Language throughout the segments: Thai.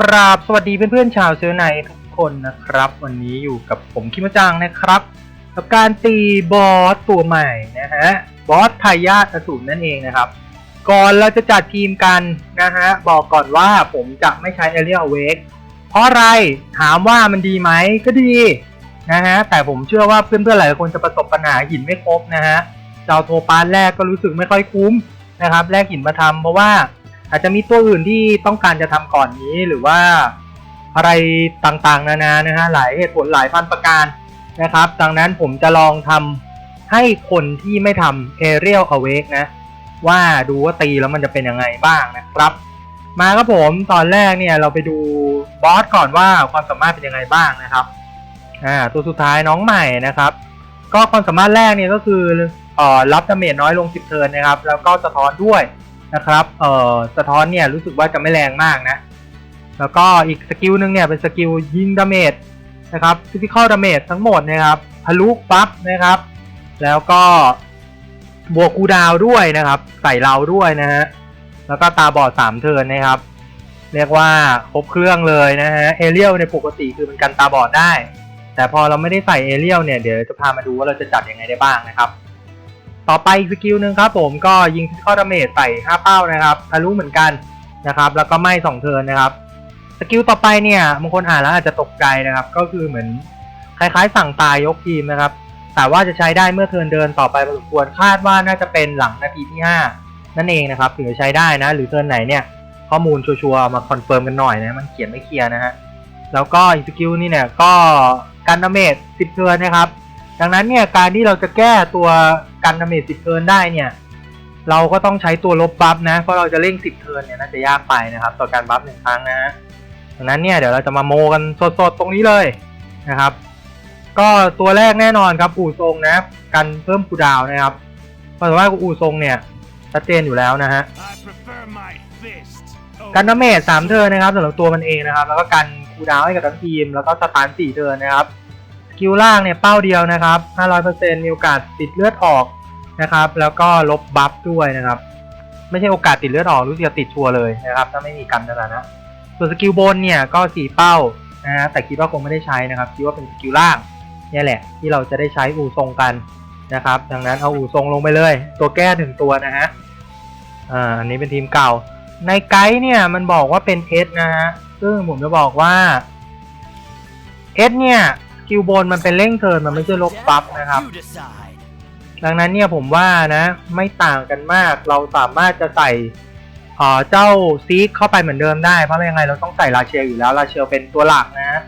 กราบสวัสดีเพื่อนๆชาวเชื้อในทุกคนนะครับ วันนี้อยู่กับผมคิมจังนะครับ กับการตีบอสตัวใหม่นะฮะบอสทายาทอสูรนั่นเองนะครับ ก่อนเราจะจัดทีมกันนะฮะบอกก่อนว่าผมจะไม่ใช้เอเรียลเวกเพราะอะไรถามว่ามันดีไหมก็ดีนะฮะแต่ผมเชื่อว่าเพื่อนๆหลายคนจะประสบปัญหาหินไม่ครบนะฮะเจ้าโทปาสแรกก็รู้สึกไม่ค่อยคุ้มนะครับแลกหินมาทำเพราะว่า อาจจะมีตัวอื่นที่ต้องการจะทำก่อนนี้หรือว่าอะไรต่างๆ นานานะฮะหลายเหตุผลหลายพันประการนะครับ ดังนั้นผมจะลองทำให้คนที่ไม่ทำ Aerial Awake นะ ว่าดูว่าตีแล้วมันจะเป็นยังไงบ้างนะครับ มาครับผมตอนแรกเนี่ยเราไปดูบอสก่อนว่าความสามารถเป็นยังไงบ้างนะครับอ่าตัวสุดท้ายน้องใหม่นะครับ ก็ความสามารถแรกเนี่ยก็คืออ่อรับดาเมจน้อยลง 10 เทิร์นนะครับ แล้วก็สะท้อนด้วย นะครับเอ่อสะท้อนเนี่ยรู้สึกว่าจะไม่แรงมากนะ แล้วก็อีกสกิลหนึ่งเนี่ยเป็นสกิลยิงดาเมจนะครับฟิสิคอลดาเมจทั้งหมดนะครับทะลุปั๊บนะครับ แล้วก็บวกคูดาวด้วยนะครับ ใส่เราด้วยนะฮะแล้วก็ตาบอดสามเทินนะครับ เรียกว่าครบเครื่องเลยนะฮะเอเรียลในปกติคือมันกันตาบอดได้ แต่พอเราไม่ได้ใส่เอเรียลเนี่ยเดี๋ยวจะพามาดูว่าเราจะจัดยังไงได้บ้างนะครับ ต่อไปสกิลหนึ่งครับผมก็ยิงข้อดาเมจใส่5เป้านะครับทะลุเหมือนกันนะครับ แล้วก็ไม่2เทิร์นนะครับสกิลต่อไปเนี่ยบางคนอ่านแล้วอาจจะตกใจนะครับ ก็คือเหมือนคล้ายๆ สั่งตายยกทีมนะครับ แต่ว่าจะใช้ได้เมื่อเทิร์นเดินต่อไปพอสมควรคาดว่าน่าจะเป็นหลังนาทีที่ 5 นั่นเองนะครับถึงจะใช้ได้นะ หรือเทิร์นไหนเนี่ยข้อมูลชัวร์ๆมาคอนเฟิร์มกันหน่อยนะมันเขียนไม่เคลียร์นะฮะแล้วก็อีกสกิลนี่เนี่ยก็กันดาเมจ10เทิร์นนะครับ ดังนั้นเนี่ยการที่เราจะแก้ตัวกันดาเมจ10เทิร์นได้เนี่ยเราก็ต้องใช้ตัวลบบัฟนะ เพราะเราจะเร่ง10เทิร์นเนี่ยน่าจะยากไปนะครับ ต่อการบัฟหนึ่งครั้งนะฮะดังนั้นเนี่ยเดี๋ยวเราจะมาโมกันสดๆตรงนี้เลยนะครับ ก็ตัวแรกแน่นอนครับอู่ทรงนะกันเพิ่มคูดาวนะครับเพราะว่าอู่ทรงเนี่ยชัดเจนอยู่แล้วนะฮะกันดาเมจสามเทิร์นนะครับสำหรับตัวมันเองนะครับ แล้วก็กันคูดาวให้กับทั้งทีมแล้วก็สถานสี่เทิร์นนะครับ กิลล่างเนี่ยเป้าเดียวนะครับ 500%มีโอกาสติดเลือดออกนะครับ แล้วก็ลบบัฟด้วยนะครับ ไม่ใช่โอกาสติดเลือดออกรู้สึกจะติดชัวเลยนะครับ ถ้าไม่มีกันนะนะ ส่วนสกิลบนเนี่ยก็สี่เป้านะฮะแต่คิดว่าคงไม่ได้ใช้นะครับ คิดว่าเป็นสกิลล่างนี่แหละ ที่เราจะได้ใช้อู่ทรงกันนะครับ ดังนั้นเอาอู่ทรงลงไปเลย ตัวแก้ถึงตัวนะฮะ อ่า อันนี้เป็นทีมเก่า ในไกด์เนี่ยมันบอกว่าเป็นเอสนะฮะ ซึ่งผมจะบอกว่าเอสเนี่ย กิลบนมันเป็นเร่งเทิร์นมันไม่ใช่ลบบัฟนะครับ ดังนั้นเนี่ยผมว่านะไม่ต่างกันมากเราสามารถจะใส่เออเจ้าซีกเข้าไปเหมือนเดิมได้เพราะยังไงเราต้องใส่ราเชลอยู่แล้วราเชลเป็นตัวหลักนะ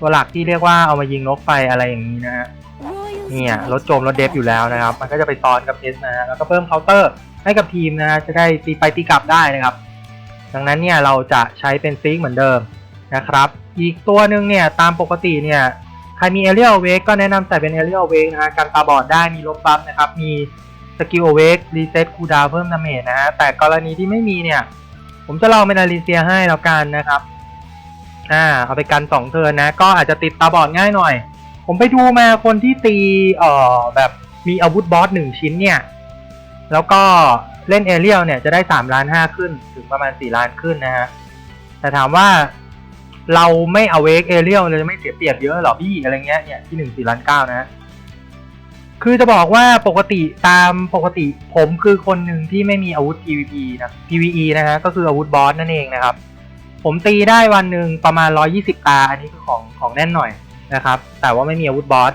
ตัวหลักที่เรียกว่าเอามายิงนกไปอะไรอย่างนี้นะฮะเนี่ยรถโจมรถเดฟอยู่แล้วนะครับ มันก็จะไปซ้อนกับเอสนะฮะแล้วก็เพิ่มเคาน์เตอร์ให้กับทีมนะฮะจะได้ตีไปตีกลับได้นะครับ ดังนั้นเนี่ยเราจะใช้เป็นซิงค์เหมือนเดิมนะครับ อีกตัวหนึ่งเนี่ยตามปกติเนี่ย ครมีเอเรียลเวกก็แนะนำใส่เป็นเอเรียลเวกนะฮะกันตาบอดได้มีลบบัฟนะครับ มีสกิลเวกรีเซ็ตคูดาวเพิ่มดาเมจนะฮะ แต่กรณีที่ไม่มีเนี่ย ผมจะลองเป็นอาริเซียให้แล้วกันนะครับ อ่าเอาไปกันสองเทิร์นนะ ก็อาจจะติดตาบอดง่ายหน่อย ผมไปดูมาคนที่ตีเอ่อแบบมีอาวุธบอสหนึ่งชิ้นเนี่ย แล้วก็เล่นเอเรียลเนี่ยจะได้สามล้านห้าขึ้นถึงประมาณสี่ล้านขึ้นนะฮะ แต่ถามว่า เราไม่เอาเวกเอเรียลเราจะไม่เสียเปรียบเยอะหรอพี่อะไรเงี้ยเนี่ยที่หนึ่งสี่ล้านเก้านะ คือจะบอกว่าปกติตามปกติผมคือคนหนึ่งที่ไม่มีอาวุธ PVP นะ PVE นะฮะก็คืออาวุธบอสนั่นเองนะครับ ผมตีได้วันหนึ่งประมาณ 120 ตา อันนี้คือของของแน่นหน่อยนะครับ แต่ว่าไม่มีอาวุธบอส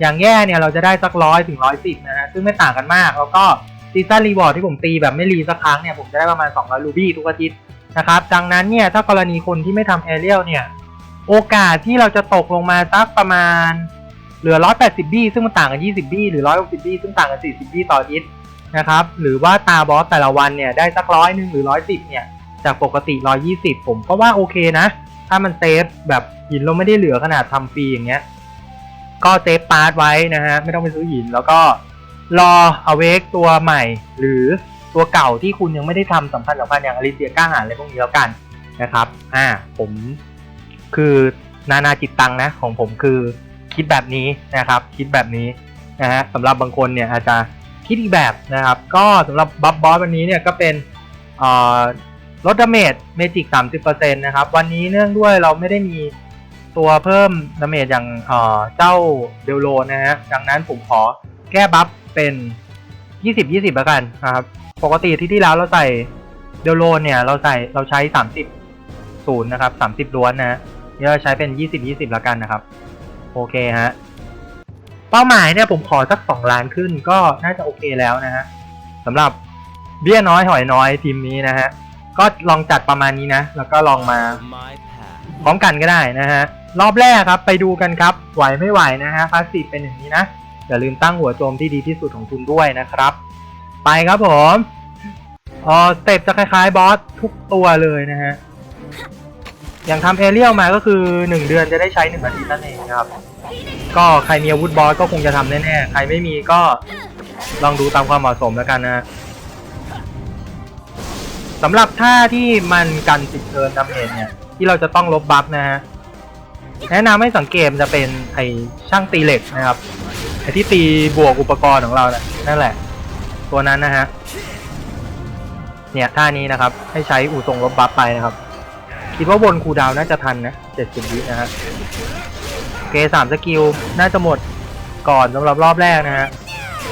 อย่างแย่เนี่ยเราจะได้สักร้อยถึงร้อยสิบนะฮะซึ่งไม่ต่างกันมาก แล้วก็ซีซันรีวอร์ดที่ผมตีแบบไม่รีสักครั้งเนี่ยผมจะได้ประมาณ200รูบี้ทุกอาทิตย์ นะครับ ดังนั้นเนี่ยถ้ากรณีคนที่ไม่ทำแอเรียลเนี่ยโอกาสที่เราจะตกลงมาสักประมาณเหลือ 180 บี้ซึ่งมันต่างกัน 20 บี้หรือ 160 บี้ซึ่งต่างกัน 40 บี้ต่ออิตนะครับ หรือว่าตาบอสแต่ละวันเนี่ยได้สักร้อยหนึ่งหรือ 110 เนี่ย จากปกติ 120 ผมก็ว่าโอเคนะ ถ้ามันเซฟแบบหินเราไม่ได้เหลือขนาดทำฟรีอย่างเงี้ย ก็เซฟพาร์ทไว้นะฮะ ไม่ต้องไปซื้อหินแล้วก็รอเอาเวกตัวใหม่ หรือ ตัวเก่าที่คุณยังไม่ได้ทำสัมพันธ์สัมพันธ์อย่างอลิเซียก้าหาญอะไรพวกนี้แล้วกันนะครับ อ่า ผมคือนานาจิตตังนะของผมคือคิดแบบนี้นะครับ คิดแบบนี้นะฮะสำหรับบางคนเนี่ยอาจจะคิดอีกแบบนะครับ ก็สำหรับบัฟบอสวันนี้เนี่ยก็เป็นเอ่อลดดาเมจเมจิก30%นะครับ วันนี้เนื่องด้วยเราไม่ได้มีตัวเพิ่มดาเมจอย่างเอ่อเจ้าเดลโลนะฮะดังนั้นผมขอแก้บัฟเป็น 20 20แล้วกันนะครับ ปกติที่ที่แล้วเราใส่เดลโลนเนี่ยเราใส่เราใช้30ศูนย์นะครับ30ล้วนนะนี่เราใช้เป็น20 20แล้วกันนะครับ โอเคฮะเป้าหมายเนี่ยผมขอสัก2ล้านขึ้นก็น่าจะโอเคแล้วนะฮะสำหรับเบี้ยน้อยหอยน้อยทีมนี้นะฮะก็ลองจัดประมาณนี้นะ แล้วก็ลองมาพร้อมกันก็ได้นะฮะรอบแรกครับ ไปดูกันครับไหวไม่ไหวนะฮะพาสซีฟเป็นอย่างนี้นะ อย่าลืมตั้งหัวโจมที่ดีที่สุดของคุณด้วยนะครับ ไปครับผมเออสเต็ปจะคล้ายๆบอสทุกตัวเลยนะฮะ อย่างทำเอเรียลมาก็คือ 1 เดือนจะได้ใช้1อาทิตย์นั่นเองนะครับ ก็ใครมีอาวุธบอสก็คงจะทำแน่ๆ ใครไม่มีก็ลองดูตามความเหมาะสมแล้วกันนะสำหรับท่าที่มันกันติดเทินดาเมจเนี่ย ที่เราจะต้องลบบัฟนะฮะ แนะนำให้สังเกตมันจะเป็นไอช่างตีเหล็กนะครับ อที่ตีบวกอุปกรณ์ของเรานะนั่นแหละ ตัวนั้นนะฮะ เนี่ยท่านี้นะครับ ให้ใช้อู่ทรงลบบัฟไปนะครับ คิดว่าบนคูดาวน์น่าจะทันนะเจ็ดสิบวินะฮะเกสามสกิลน่าจะหมดก่อนสำหรับรอบแรกนะฮะ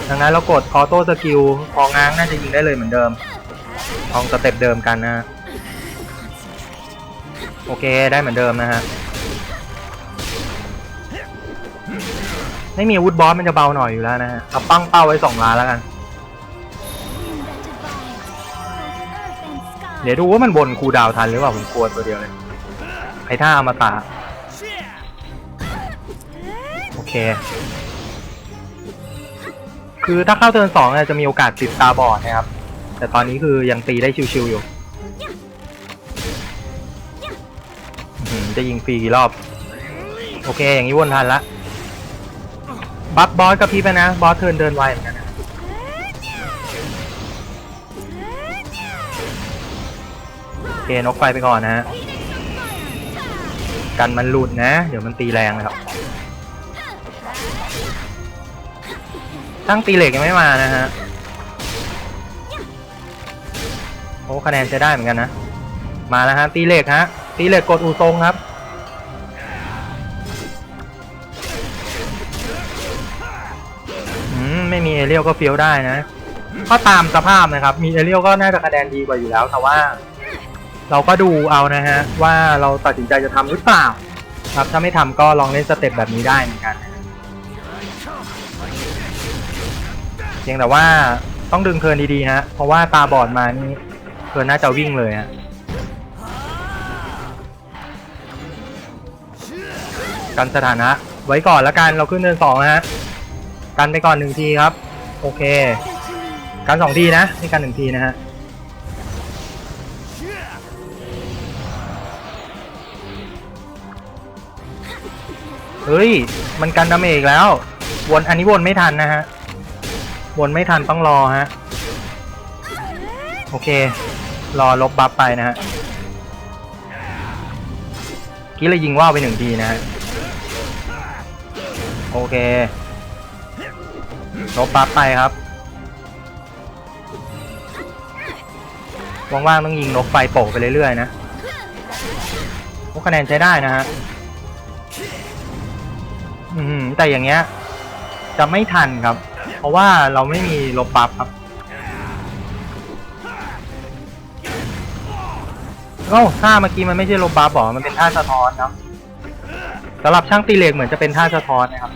ดังนั้นเรากดออโต้สกิลพอง้างน่าจะยิงได้เลยเหมือนเดิมลองสเต็ปเดิมกันนะฮะโอเคได้เหมือนเดิมนะฮะ ไม่มีอาวุธบอสมันจะเบาหน่อยอยู่แล้วนะฮะเอาปั้งเป้าไว้สองล้านแล้วกัน เดี๋ยวดูว่ามันบนคูดาวทันหรือเปล่าผมกลัวตัวเดียวเลยไอ้ท่าอมตะโอเค คือถ้าเข้าเทิร์นสองจะมีโอกาสติดตาบอดนะครับ แต่ตอนนี้คือยังตีได้ชิวๆอยู่จะยิงฟรีกี่รอบ โอเค อย่างนี้วนทันละ บัฟบอสกับพี่ไปนะ บอสเทิร์นเดินไวเหมือนกันนะโอเคนกไฟไปก่อนนะฮะกันมันหลุดนะ เดี๋ยวมันตีแรงนะครับตั้งตีเหล็กยังไม่มานะฮะโอ้คะแนนจะได้เหมือนกันนะ มาแล้วฮะตีเหล็กฮะตีเหล็กกดอูทรงครับ ไม่มีเอเรียลก็เฟี้ยวได้นะก็ตามสภาพนะครับ มีเอเรียลก็น่าจะคะแนนดีกว่าอยู่แล้ว แต่ว่า เราก็ดูเอานะฮะว่าเราตัดสินใจจะทำหรือเปล่า ครับถ้าไม่ทำก็ลองเล่นสเต็ปแบบนี้ได้เหมือนกันเพียงแต่ว่าต้องดึงเทิร์นดีๆฮะเพราะว่าตาบอดมานี่เทิร์นน่าจะวิ่งเลยฮะกันสถานะไว้ก่อนล้วกันเราขึ้นเทิร์นสองนะฮะ กันไปก่อนหนึ่งทีครับ โอเค กันสองทีนะนี่กันหนึ่งทีนะฮะเฮ้ย มันกันดาเมจอีกแล้ว วนอันนี้วนไม่ทันนะฮะ วนไม่ทันต้องรอฮะ โอเค รอลบบัฟไปนะฮะกี้เลยยิงว่าวไปหนึ่งทีนะฮะ โอเค ลบบัฟไปครับว่างๆต้องยิงนกไฟโป่งไปเรื่อยๆนะโอ้คะแนนใช้ได้นะฮะอืมแต่อย่างเงี้ย จะไม่ทันครับ เพราะว่าเราไม่มีลบบัฟครับโอ้ท่าเมื่อกี้มันไม่ใช่ลบบัฟหรอมันเป็นท่าสะท้อนครับสำหรับช่างตีเหล็กเหมือนจะเป็นท่าสะท้อนนะครับ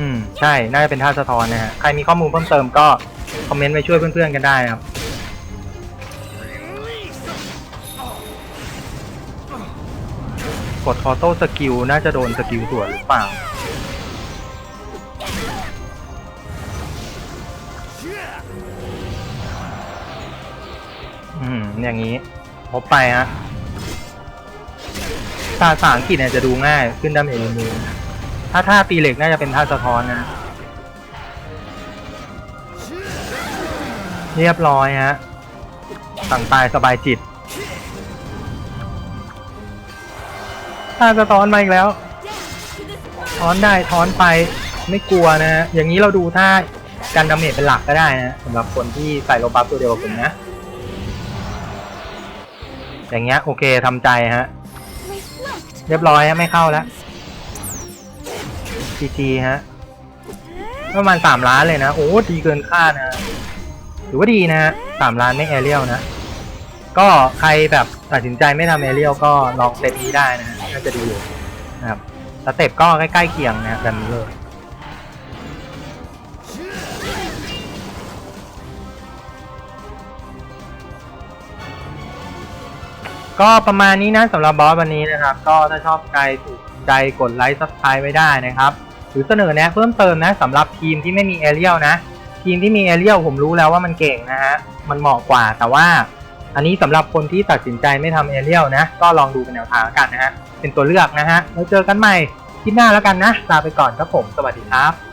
อืมใช่น่าจะเป็นท่าสะท้อนนะฮะใครมีข้อมูลเพิ่มเติมก็คอมเมนต์ไปช่วยเพื่อนๆกันได้นะครับกดออโต้สกิลน่าจะโดนสกิลส่วนหรือเปล่าอืมอย่างนี้พบไปฮะภาษาอังกฤษเนี่ยจะดูง่ายขึ้นดาเมจมือ ถ้าท่าตีเหล็กน่าจะเป็นท่าสะท้อนนะ เรียบร้อยฮะ สั่งตายสบายจิต ท่าสะท้อนมาอีกแล้วถอนได้ถอนไปไม่กลัวนะฮะ อย่างนี้เราดูท่ากันดาเมจเป็นหลักก็ได้นะสำหรับคนที่ใส่โลบัฟตัวเดียวกับผมนะ อย่างเงี้ยโอเคทำใจฮะ เรียบร้อยฮะไม่เข้าแล้ว GG ฮะประมาณสามล้านเลยนะ โอ้ดีเกินคาดนะถือว่าดีนะฮะสามล้านไม่แอเรียลนะ ก็ใครแบบตัดสินใจไม่ทำแอเรียลก็ลองเซตนี้ได้นะฮะน่าจะดีอยู่นะครับสเต็ปก็ใกล้ๆเคียงนะแบบนี้เลยก็ประมาณนี้นะสำหรับบอสวันนี้นะครับ ก็ถ้าชอบใจถูกใจกดไลค์ซับสไครต์ไว้ได้นะครับ หรือเสนอแนะเพิ่มเติมนะสำหรับทีมที่ไม่มีแอเรียลนะ ทีมที่มีแอเรียลผมรู้แล้วว่ามันเก่งนะฮะมันเหมาะกว่าแต่ว่า อันนี้สำหรับคนที่ตัดสินใจไม่ทำแอเรียลนะ ก็ลองดูเป็นแนวทางแล้วกันนะฮะเป็นตัวเลือกนะฮะแล้วเจอกันใหม่คลิปหน้าแล้วกันนะลาไปก่อนครับผมสวัสดีครับ